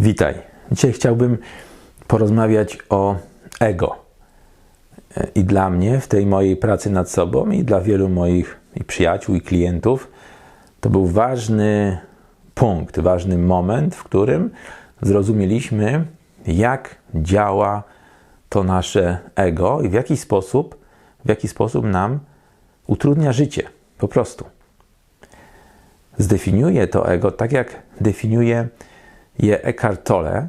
Witaj. Dzisiaj chciałbym porozmawiać o ego. I dla mnie w tej mojej pracy nad sobą, i dla wielu moich i przyjaciół, i klientów, to był ważny punkt, ważny moment, w którym zrozumieliśmy, jak działa to nasze ego i w jaki sposób, w jaki sposób nam utrudnia życie. Po prostu. Zdefiniuję to ego tak, jak definiuje je Eckhart Tolle.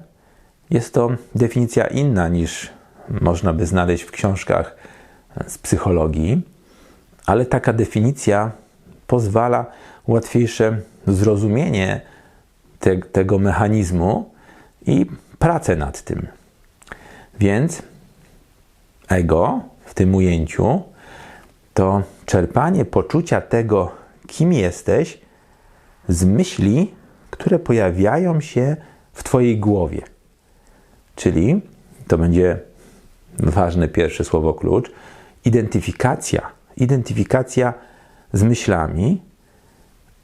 Jest to definicja inna niż można by znaleźć w książkach z psychologii, ale taka definicja pozwala łatwiejsze zrozumienie te, tego mechanizmu i pracę nad tym. Więc ego w tym ujęciu to czerpanie poczucia tego, kim jesteś, z myśli, które pojawiają się w Twojej głowie. Czyli to będzie ważne pierwsze słowo klucz identyfikacja. Identyfikacja z myślami,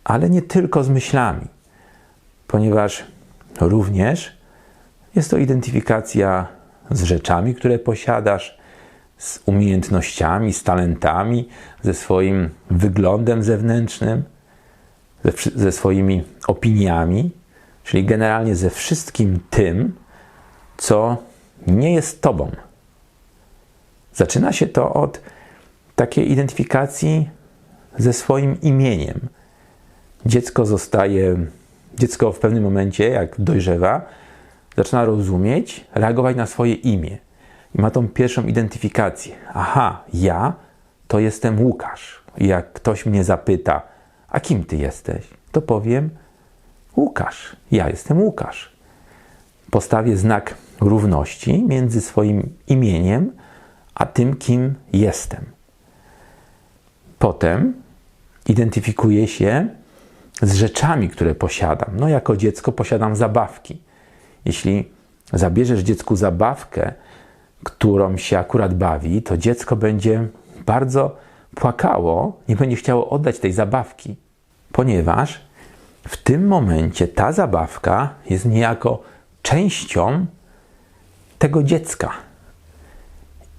ale nie tylko z myślami, ponieważ również jest to identyfikacja z rzeczami, które posiadasz, z umiejętnościami, z talentami, ze swoim wyglądem zewnętrznym, ze, ze swoimi opiniami, czyli generalnie ze wszystkim tym, co nie jest Tobą. Zaczyna się to od takiej identyfikacji ze swoim imieniem. Dziecko zostaje, dziecko w pewnym momencie, jak dojrzewa, zaczyna rozumieć, reagować na swoje imię. I ma tą pierwszą identyfikację. Aha, ja to jestem Łukasz. I jak ktoś mnie zapyta, a kim ty jesteś? To powiem Łukasz. Ja jestem Łukasz. Postawię znak równości między swoim imieniem a tym, kim jestem. Potem identyfikuję się z rzeczami, które posiadam. No, jako dziecko posiadam zabawki. Jeśli zabierzesz dziecku zabawkę, którą się akurat bawi, to dziecko będzie bardzo płakało, nie będzie chciało oddać tej zabawki, ponieważ w tym momencie ta zabawka jest niejako częścią tego dziecka.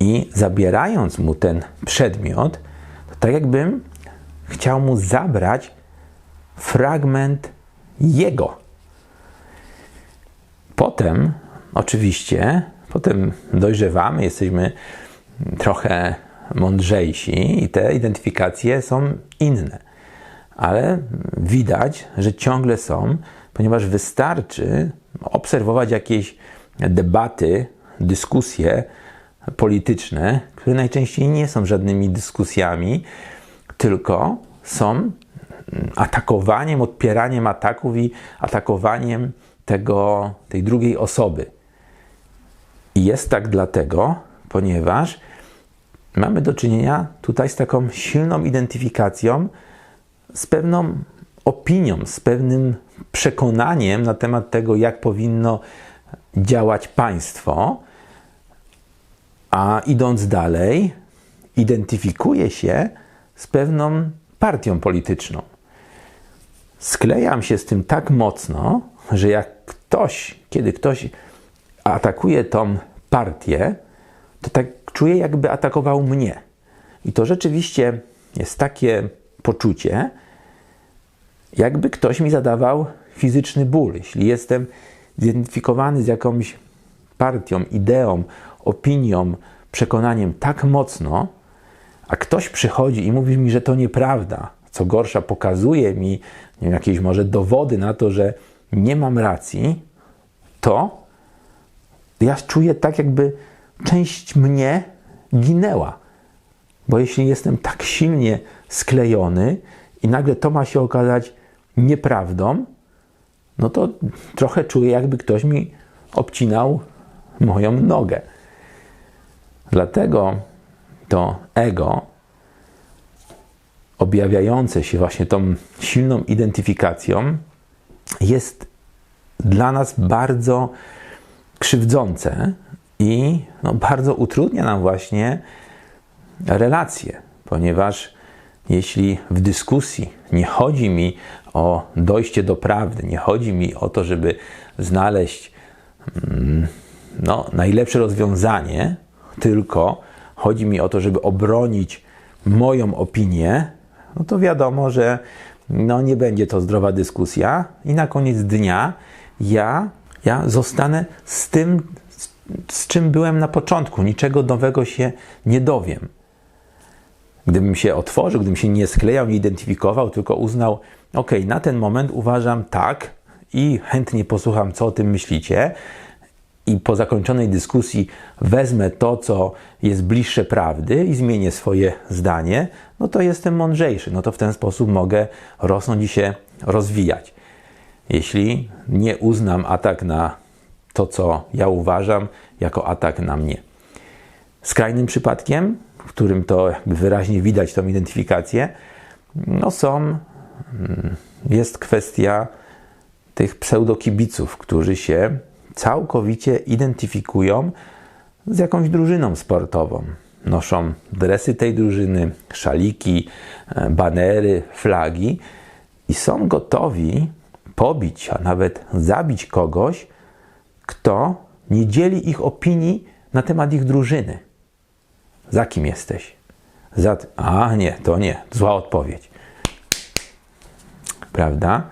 I zabierając mu ten przedmiot, to tak jakbym chciał mu zabrać fragment jego. Potem, oczywiście, potem dojrzewamy, jesteśmy trochę mądrzejsi i te identyfikacje są inne. Ale widać, że ciągle są, ponieważ wystarczy obserwować jakieś debaty, dyskusje polityczne, które najczęściej nie są żadnymi dyskusjami, tylko są atakowaniem, odpieraniem ataków i atakowaniem tego, tej drugiej osoby. I jest tak dlatego, ponieważ mamy do czynienia tutaj z taką silną identyfikacją, z pewną opinią, z pewnym przekonaniem na temat tego, jak powinno działać państwo, a idąc dalej, identyfikuje się z pewną partią polityczną. Sklejam się z tym tak mocno, że jak ktoś, kiedy ktoś atakuje tą partię, to tak czuję, jakby atakował mnie. I to rzeczywiście jest takie poczucie, jakby ktoś mi zadawał fizyczny ból. Jeśli jestem zidentyfikowany z jakąś partią, ideą, opinią, przekonaniem tak mocno, a ktoś przychodzi i mówi mi, że to nieprawda, co gorsza, pokazuje mi nie wiem, jakieś może dowody na to, że nie mam racji, to ja czuję tak, jakby część mnie ginęła. Bo jeśli jestem tak silnie sklejony i nagle to ma się okazać nieprawdą, no to trochę czuję, jakby ktoś mi obcinał moją nogę. Dlatego to ego, objawiające się właśnie tą silną identyfikacją, jest dla nas bardzo krzywdzące i no, bardzo utrudnia nam właśnie relacje, ponieważ jeśli w dyskusji nie chodzi mi o dojście do prawdy, nie chodzi mi o to, żeby znaleźć mm, no, najlepsze rozwiązanie, tylko chodzi mi o to, żeby obronić moją opinię, no to wiadomo, że no, nie będzie to zdrowa dyskusja i na koniec dnia ja, ja zostanę z tym, z, z czym byłem na początku. Niczego nowego się nie dowiem. Gdybym się otworzył, gdybym się nie sklejał, nie identyfikował, tylko uznał, ok, na ten moment uważam tak i chętnie posłucham, co o tym myślicie, i po zakończonej dyskusji wezmę to, co jest bliższe prawdy i zmienię swoje zdanie, no to jestem mądrzejszy. No to w ten sposób mogę rosnąć i się rozwijać. Jeśli nie uznam atak na to, co ja uważam, jako atak na mnie. Skrajnym przypadkiem, w którym to wyraźnie widać tą identyfikację, no są, mm, jest kwestia tych pseudokibiców, którzy się całkowicie identyfikują z jakąś drużyną sportową. Noszą dresy tej drużyny, szaliki, e, banery, flagi i są gotowi pobić, a nawet zabić kogoś, kto nie dzieli ich opinii na temat ich drużyny. Za kim jesteś? Za... A nie, to nie, zła odpowiedź. Prawda?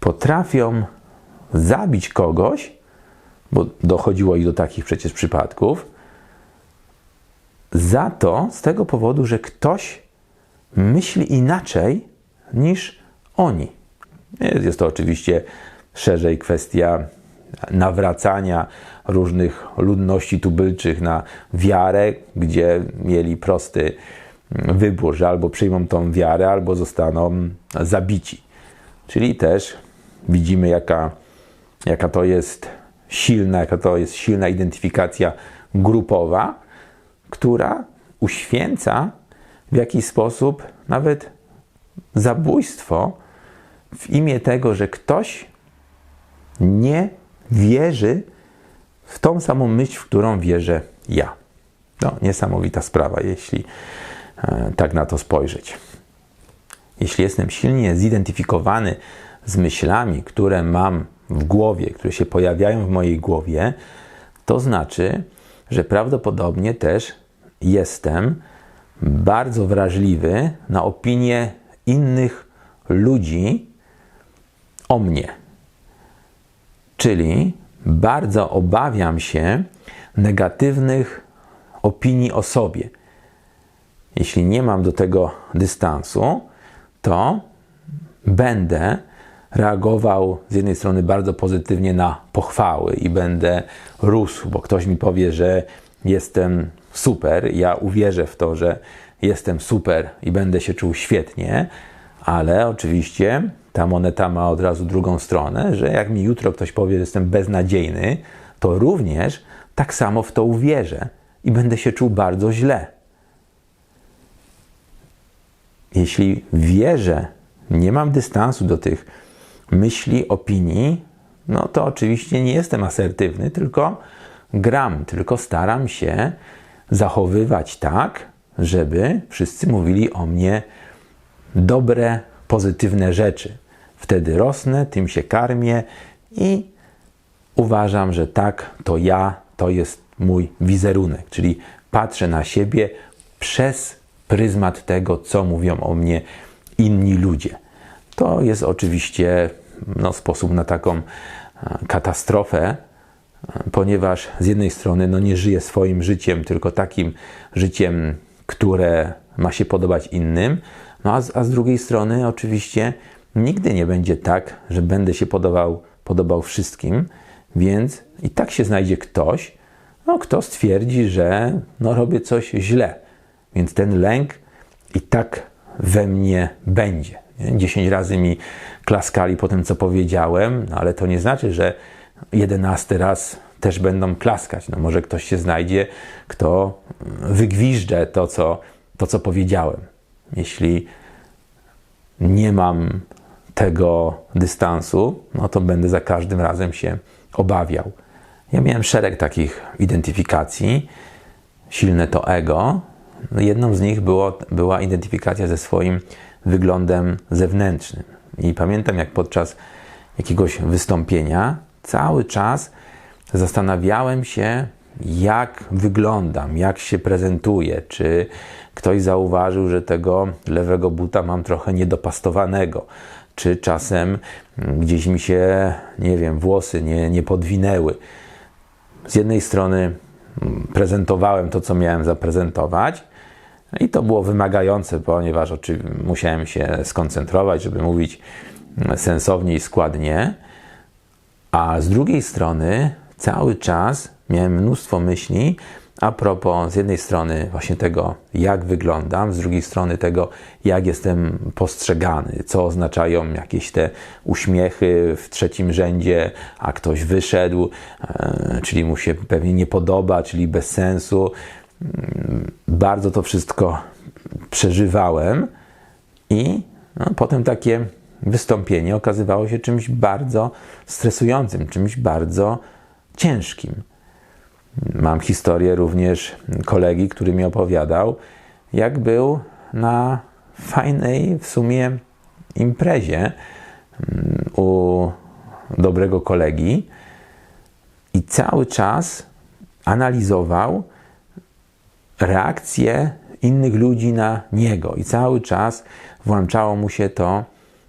Potrafią zabić kogoś, bo dochodziło i do takich przecież przypadków, za to z tego powodu, że ktoś myśli inaczej niż oni. Jest to oczywiście szerzej kwestia nawracania różnych ludności tubylczych na wiarę, gdzie mieli prosty wybór, że albo przyjmą tą wiarę, albo zostaną zabici. Czyli też widzimy, jaka jaka to jest silna, jaka to jest silna identyfikacja grupowa, która uświęca w jakiś sposób nawet zabójstwo w imię tego, że ktoś nie wierzy w tą samą myśl, w którą wierzę ja. No, niesamowita sprawa, jeśli e, tak na to spojrzeć. Jeśli jestem silnie zidentyfikowany z myślami, które mam w głowie, które się pojawiają w mojej głowie, to znaczy, że prawdopodobnie też jestem bardzo wrażliwy na opinie innych ludzi o mnie. Czyli bardzo obawiam się negatywnych opinii o sobie. Jeśli nie mam do tego dystansu, to będę reagował z jednej strony bardzo pozytywnie na pochwały i będę rósł, bo ktoś mi powie, że jestem super, ja uwierzę w to, że jestem super i będę się czuł świetnie, ale oczywiście ta moneta ma od razu drugą stronę, że jak mi jutro ktoś powie, że jestem beznadziejny, to również tak samo w to uwierzę i będę się czuł bardzo źle. Jeśli wierzę, nie mam dystansu do tych myśli, opinii, no to oczywiście nie jestem asertywny, tylko gram, tylko staram się zachowywać tak, żeby wszyscy mówili o mnie dobre, pozytywne rzeczy. Wtedy rosnę, tym się karmię i uważam, że tak, to ja, to jest mój wizerunek, czyli patrzę na siebie przez pryzmat tego, co mówią o mnie inni ludzie. To jest oczywiście no, sposób na taką e, katastrofę, e, ponieważ z jednej strony no, nie żyję swoim życiem, tylko takim życiem, które ma się podobać innym, no, a, z, a z drugiej strony oczywiście nigdy nie będzie tak, że będę się podobał, podobał wszystkim, więc i tak się znajdzie ktoś, no, kto stwierdzi, że no, robię coś źle. Więc ten lęk i tak we mnie będzie. 10 razy mi klaskali po tym, co powiedziałem, no ale to nie znaczy, że jedenasty raz też będą klaskać. No może ktoś się znajdzie, kto wygwiżdże to, co, to, co powiedziałem. Jeśli nie mam tego dystansu, no to będę za każdym razem się obawiał. Ja miałem szereg takich identyfikacji. Silne to ego, jedną z nich było, była identyfikacja ze swoim wyglądem zewnętrznym. I pamiętam, jak podczas jakiegoś wystąpienia cały czas zastanawiałem się, jak wyglądam, jak się prezentuję, czy ktoś zauważył, że tego lewego buta mam trochę niedopastowanego, czy czasem gdzieś mi się, nie wiem, włosy nie, nie podwinęły. Z jednej strony prezentowałem to, co miałem zaprezentować, i to było wymagające, ponieważ musiałem się skoncentrować, żeby mówić sensownie i składnie. A z drugiej strony cały czas miałem mnóstwo myśli a propos z jednej strony właśnie tego, jak wyglądam, z drugiej strony tego, jak jestem postrzegany, co oznaczają jakieś te uśmiechy w trzecim rzędzie, a ktoś wyszedł, e, czyli mu się pewnie nie podoba, czyli bez sensu. Mm, bardzo to wszystko przeżywałem i no, potem takie wystąpienie okazywało się czymś bardzo stresującym, czymś bardzo ciężkim. Mam historię również kolegi, który mi opowiadał, jak był na fajnej w sumie imprezie mm, u dobrego kolegi i cały czas analizował reakcje innych ludzi na niego i cały czas włączało mu się to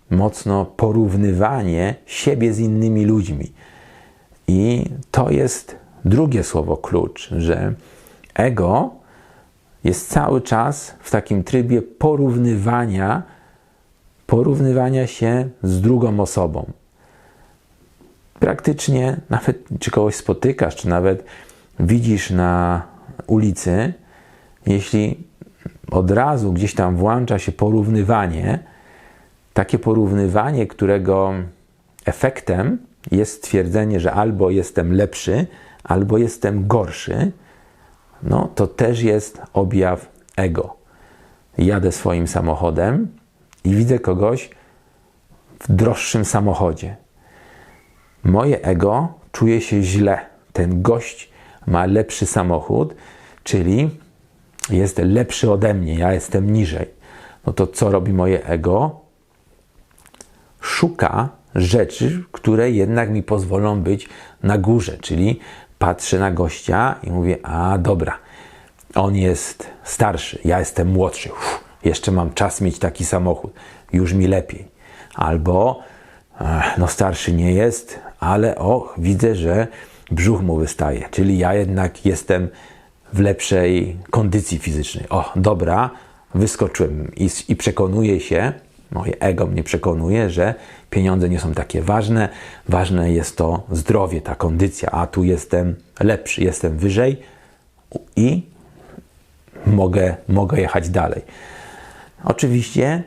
mocno porównywanie siebie z innymi ludźmi. I to jest drugie słowo klucz, że ego jest cały czas w takim trybie porównywania, porównywania się z drugą osobą. Praktycznie, nawet czy kogoś spotykasz, czy nawet widzisz na ulicy, jeśli od razu gdzieś tam włącza się porównywanie, takie porównywanie, którego efektem jest stwierdzenie, że albo jestem lepszy, albo jestem gorszy, no to też jest objaw ego. Jadę swoim samochodem i widzę kogoś w droższym samochodzie. Moje ego czuje się źle. Ten gość ma lepszy samochód, czyli jest lepszy ode mnie, ja jestem niżej. No to co robi moje ego? Szuka rzeczy, które jednak mi pozwolą być na górze, czyli patrzę na gościa i mówię, a dobra, on jest starszy, ja jestem młodszy, jeszcze mam czas mieć taki samochód, już mi lepiej. Albo, no starszy nie jest, ale o, widzę, że brzuch mu wystaje, czyli ja jednak jestem w lepszej kondycji fizycznej. O, dobra, wyskoczyłem i, i przekonuję się, moje ego mnie przekonuje, że pieniądze nie są takie ważne, ważne jest to zdrowie, ta kondycja, a tu jestem lepszy, jestem wyżej i mogę, mogę jechać dalej. Oczywiście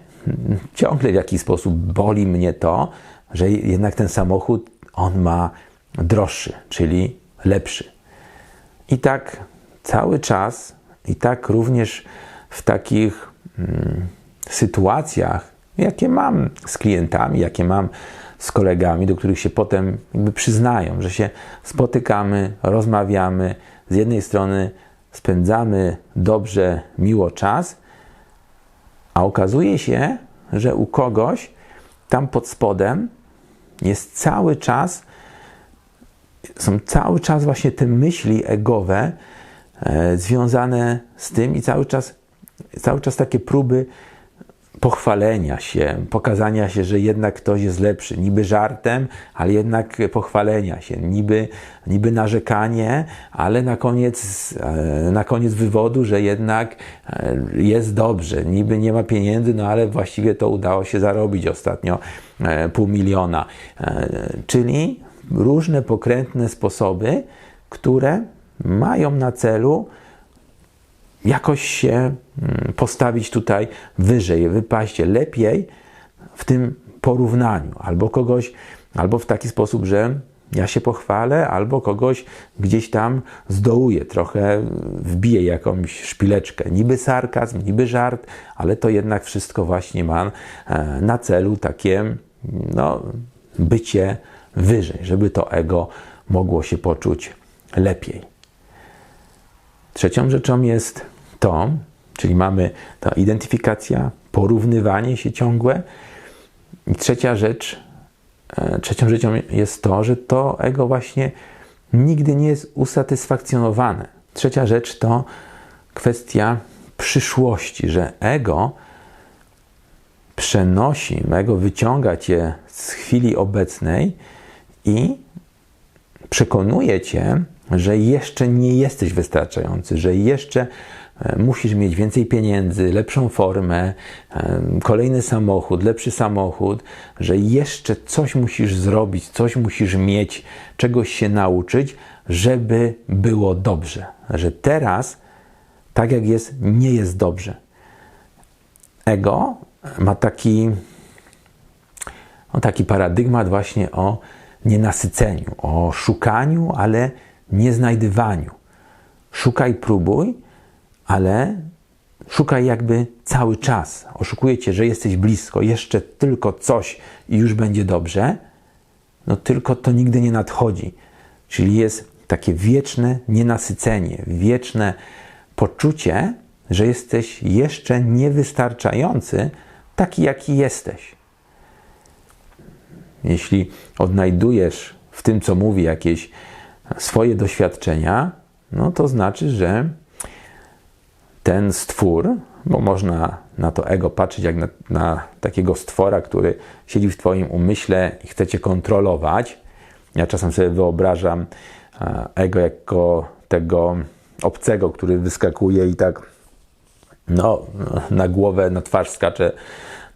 ciągle w jakiś sposób boli mnie to, że jednak ten samochód on ma droższy, czyli lepszy. I tak cały czas, i tak również w takich mm, sytuacjach, jakie mam z klientami, jakie mam z kolegami, do których się potem jakby przyznają, że się spotykamy, rozmawiamy, z jednej strony spędzamy dobrze, miło czas, a okazuje się, że u kogoś tam pod spodem jest cały czas, są cały czas właśnie te myśli egowe e, związane z tym i cały czas, cały czas takie próby pochwalenia się, pokazania się, że jednak ktoś jest lepszy, niby żartem, ale jednak pochwalenia się, niby, niby narzekanie, ale na koniec, e, na koniec wywodu, że jednak e, jest dobrze, niby nie ma pieniędzy, no ale właściwie to udało się zarobić ostatnio e, pół miliona. Czyli różne pokrętne sposoby, które mają na celu jakoś się mm, postawić tutaj wyżej, wypaść lepiej w tym porównaniu, albo kogoś, albo w taki sposób, że ja się pochwalę, albo kogoś gdzieś tam zdołuję, trochę wbiję jakąś szpileczkę. Niby sarkazm, niby żart, ale to jednak wszystko właśnie ma e, na celu takie no, bycie wyżej, żeby to ego mogło się poczuć lepiej. Trzecią rzeczą jest to, Czyli mamy ta identyfikacja, porównywanie się ciągłe. I trzecia rzecz, e, trzecią rzeczą jest to, że to ego właśnie nigdy nie jest usatysfakcjonowane. Trzecia rzecz to kwestia przyszłości, że ego przenosi, ego wyciąga cię z chwili obecnej i przekonuje cię, że jeszcze nie jesteś wystarczający, że jeszcze musisz mieć więcej pieniędzy, lepszą formę, e, kolejny samochód, lepszy samochód, że jeszcze coś musisz zrobić, coś musisz mieć, czegoś się nauczyć, żeby było dobrze. Że teraz, tak jak jest, nie jest dobrze. Ego ma taki, no taki paradygmat właśnie o nienasyceniu, o szukaniu, ale nie znajdywaniu. Szukaj, próbuj, ale szukaj jakby cały czas. Oszukuje cię, że jesteś blisko, jeszcze tylko coś i już będzie dobrze. No tylko to nigdy nie nadchodzi. Czyli jest takie wieczne nienasycenie, wieczne poczucie, że jesteś jeszcze niewystarczający taki, jaki jesteś. Jeśli odnajdujesz w tym, co mówi, jakieś swoje doświadczenia, no to znaczy, że ten stwór, bo można na to ego patrzeć jak na, na takiego stwora, który siedzi w Twoim umyśle i chce Cię kontrolować. Ja czasem sobie wyobrażam ego jako tego obcego, który wyskakuje i tak no, na głowę, na twarz skacze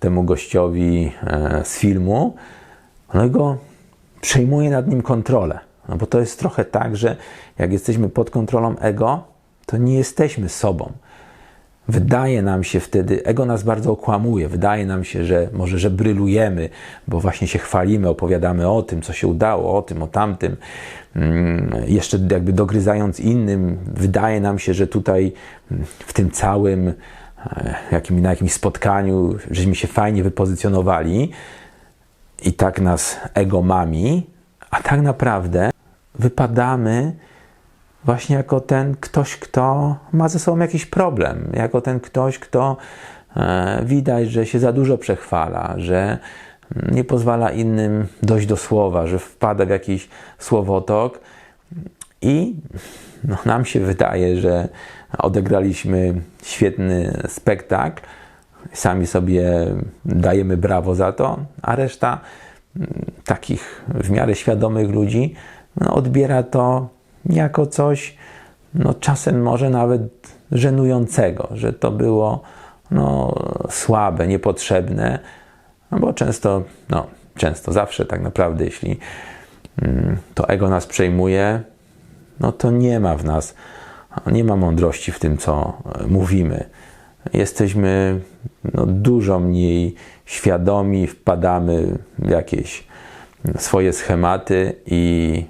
temu gościowi e, z filmu, no i go przejmuje nad nim kontrolę. No bo to jest trochę tak, że jak jesteśmy pod kontrolą ego, to nie jesteśmy sobą. Wydaje nam się wtedy, ego nas bardzo okłamuje, wydaje nam się, że może, że brylujemy, bo właśnie się chwalimy, opowiadamy o tym, co się udało, o tym, o tamtym. Mm, jeszcze jakby dogryzając innym, wydaje nam się, że tutaj mm, w tym całym, e, jakim, na jakimś spotkaniu, żeśmy się fajnie wypozycjonowali i tak nas ego mami, a tak naprawdę wypadamy właśnie jako ten ktoś, kto ma ze sobą jakiś problem, jako ten ktoś, kto e, widać, że się za dużo przechwala, że nie pozwala innym dojść do słowa, że wpada w jakiś słowotok. I no, nam się wydaje, że odegraliśmy świetny spektakl, sami sobie dajemy brawo za to, a reszta takich w miarę świadomych ludzi no, odbiera to jako coś, no, czasem może nawet żenującego, że to było no, słabe, niepotrzebne, no bo często, no, często, zawsze tak naprawdę, jeśli mm, to ego nas przejmuje, no to nie ma w nas, nie ma mądrości w tym, co mówimy. Jesteśmy no, dużo mniej świadomi, wpadamy w jakieś swoje schematy i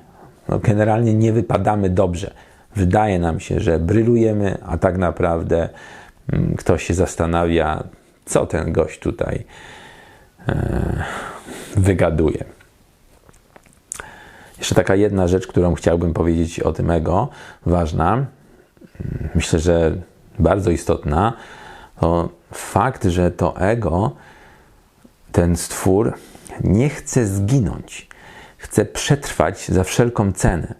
no, generalnie nie wypadamy dobrze. Wydaje nam się, że brylujemy, a tak naprawdę mm, ktoś się zastanawia, co ten gość tutaj e, wygaduje. Jeszcze taka jedna rzecz, którą chciałbym powiedzieć o tym ego, ważna, myślę, że bardzo istotna, to fakt, że to ego, ten stwór, nie chce zginąć, chce przetrwać za wszelką cenę.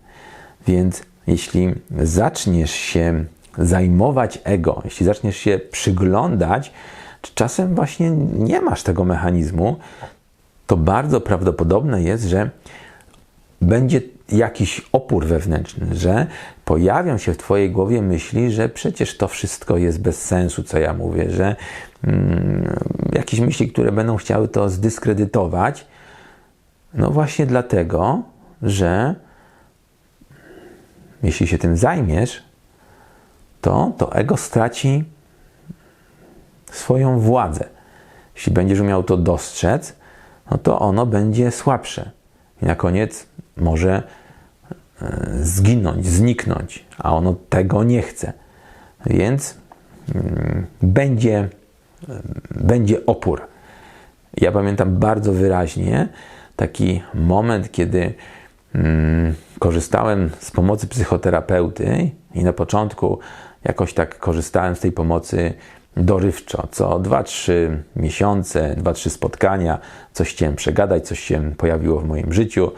Więc jeśli zaczniesz się zajmować ego, jeśli zaczniesz się przyglądać, czasem właśnie nie masz tego mechanizmu, to bardzo prawdopodobne jest, że będzie jakiś opór wewnętrzny, że pojawią się w Twojej głowie myśli, że przecież to wszystko jest bez sensu, co ja mówię, że mm, jakieś myśli, które będą chciały to zdyskredytować. No właśnie dlatego, że jeśli się tym zajmiesz, to to ego straci swoją władzę. Jeśli będziesz umiał to dostrzec, no to ono będzie słabsze. I na koniec może e, zginąć, zniknąć, a ono tego nie chce. Więc mm, będzie, będzie opór. Ja pamiętam bardzo wyraźnie taki moment, kiedy mm, korzystałem z pomocy psychoterapeuty i na początku jakoś tak korzystałem z tej pomocy dorywczo. Co 2-3 miesiące, 2-3 spotkania, coś chciałem przegadać, coś się pojawiło w moim życiu.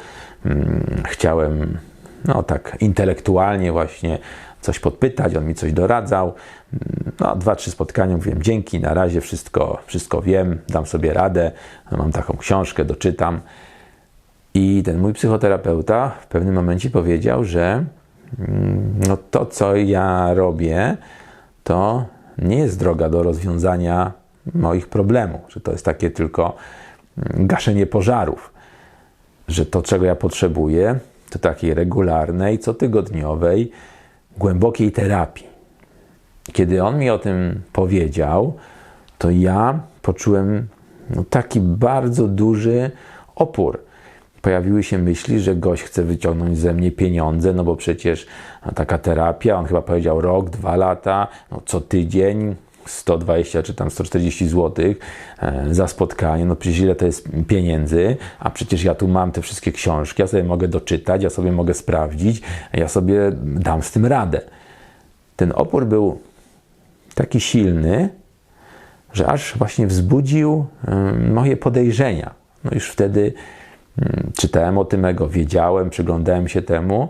Mm, Chciałem, no tak, intelektualnie właśnie coś podpytać, on mi coś doradzał. Mm, No, dwa, trzy spotkania, mówiłem dzięki, na razie wszystko, wszystko wiem, dam sobie radę, mam taką książkę, doczytam. I ten mój psychoterapeuta w pewnym momencie powiedział, że mm, no to, co ja robię, to nie jest droga do rozwiązania moich problemów, że to jest takie tylko mm, gaszenie pożarów, że to, czego ja potrzebuję, to takiej regularnej, cotygodniowej, głębokiej terapii. Kiedy on mi o tym powiedział, to ja poczułem no, taki bardzo duży opór. Pojawiły się myśli, że gość chce wyciągnąć ze mnie pieniądze, no bo przecież taka terapia, on chyba powiedział rok, dwa lata, no, co tydzień 120 czy tam 140 zł za spotkanie, no przecież ile to jest pieniędzy, a przecież ja tu mam te wszystkie książki, ja sobie mogę doczytać, ja sobie mogę sprawdzić, ja sobie dam z tym radę. Ten opór był taki silny, że aż właśnie wzbudził ym, moje podejrzenia. No już wtedy czytałem o tym ego, wiedziałem, przyglądałem się temu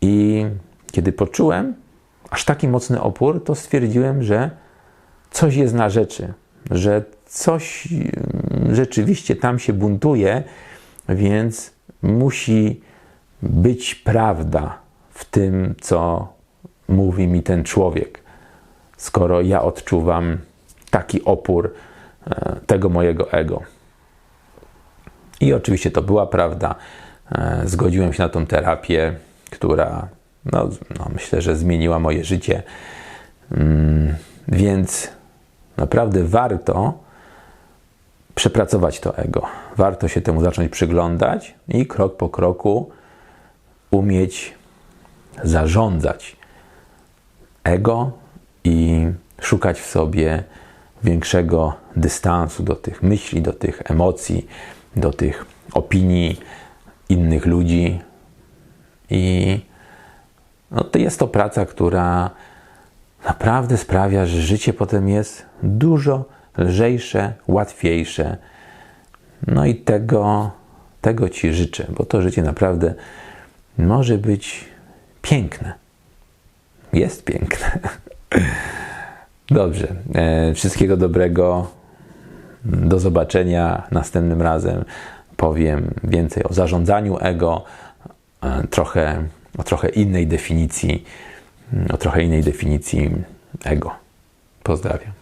i kiedy poczułem aż taki mocny opór, to stwierdziłem, że coś jest na rzeczy, że coś ym, rzeczywiście tam się buntuje, więc musi być prawda w tym, co mówi mi ten człowiek, skoro ja odczuwam taki opór e, tego mojego ego. I oczywiście to była prawda. E, Zgodziłem się na tą terapię, która no, no myślę, że zmieniła moje życie. Mm, Więc naprawdę warto przepracować to ego. Warto się temu zacząć przyglądać i krok po kroku umieć zarządzać ego i szukać w sobie większego dystansu do tych myśli, do tych emocji, do tych opinii innych ludzi. I no, to jest to praca, która naprawdę sprawia, że życie potem jest dużo lżejsze, łatwiejsze. No i tego, tego Ci życzę, bo to życie naprawdę może być piękne. Jest piękne. Dobrze. E, Wszystkiego dobrego. Do zobaczenia następnym razem. Powiem więcej o zarządzaniu ego, e, trochę, o trochę innej definicji, o trochę innej definicji ego. Pozdrawiam.